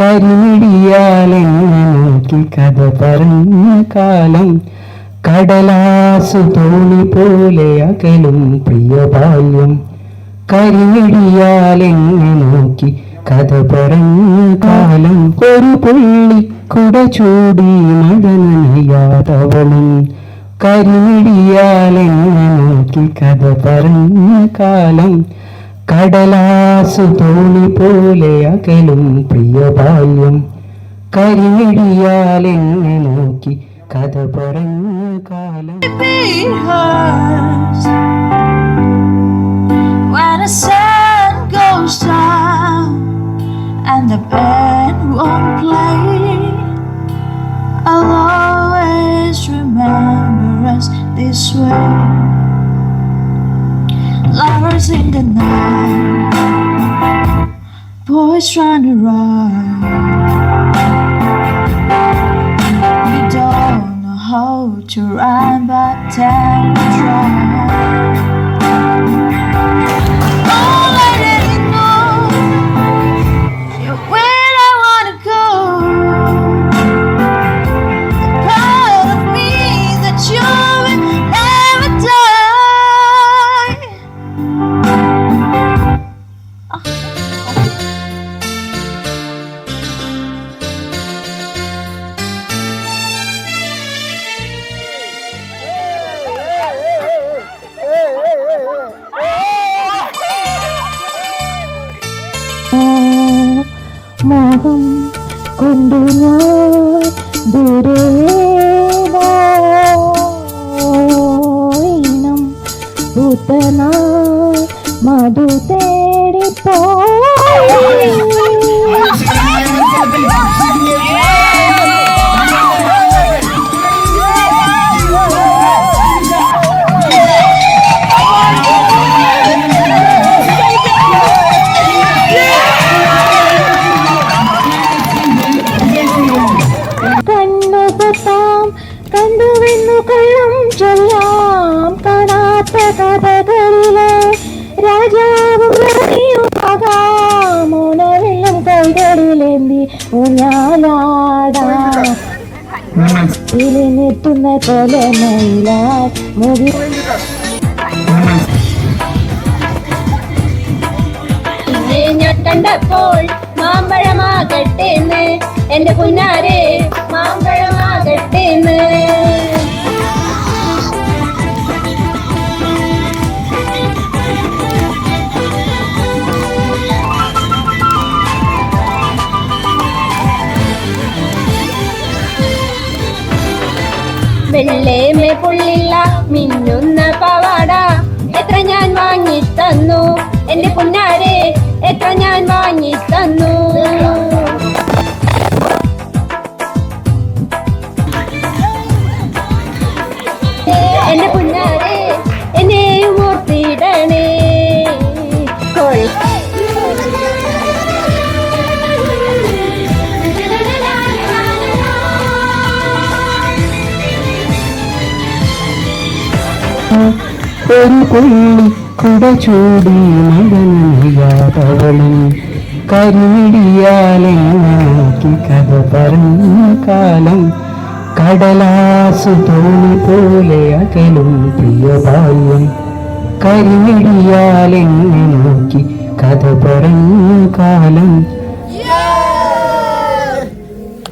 കരിമിടിയാലെന്നെ നോക്കി കഥ പറഞ്ഞ കാലം. കടലാസു തോണി പോലെ അകലും പ്രിയ ബാല്യം കരിമിടിയാലെന്നെ നോക്കി കഥ പറഞ്ഞ കാലം. ഒരു പുള്ളിക്കുട ചൂടി മഴനയാതവളും കരിമിടിയാലെന്നെ നോക്കി കഥ പറഞ്ഞ കാലം. കടലാസു തോണി പോലെ അകലും പ്രിയ ബാല്യം. കരിമിടിയാലെന്നെ നോക്കി കഥ പറഞ്ഞ കാലം. Lovers in the night, boys trying to run. దూతనా మా దూతేడిపో ഊഞ്ഞാലാടാം ഇതിനെത്തുന്ന പോലെ മയിലാൽ മുടി ഞാൻ കണ്ടപ്പോൾ മാമ്പഴമാകട്ടേന്ന്. എന്റെ പുന്നാരെ മാമ്പഴമാകട്ടേന്ന്. വെള്ളേമേ പുള്ളില്ല മിന്നുന്ന പവാട എത്ര ഞാൻ വാങ്ങി തന്നു എന്റെ പുന്നാരെ എത്ര ഞാൻ വാങ്ങി ഒരു പുള്ളിക്കുട ചൂടി മഴനയാതവളും കരുമിടിയാലി നോക്കി കഥ പറഞ്ഞ കാലം കടലാസു തോണി പോലെ അകലും പ്രിയ ബാല്യം കരിമിടിയാലെന്നെ നോക്കി കഥ പറഞ്ഞ കാലം!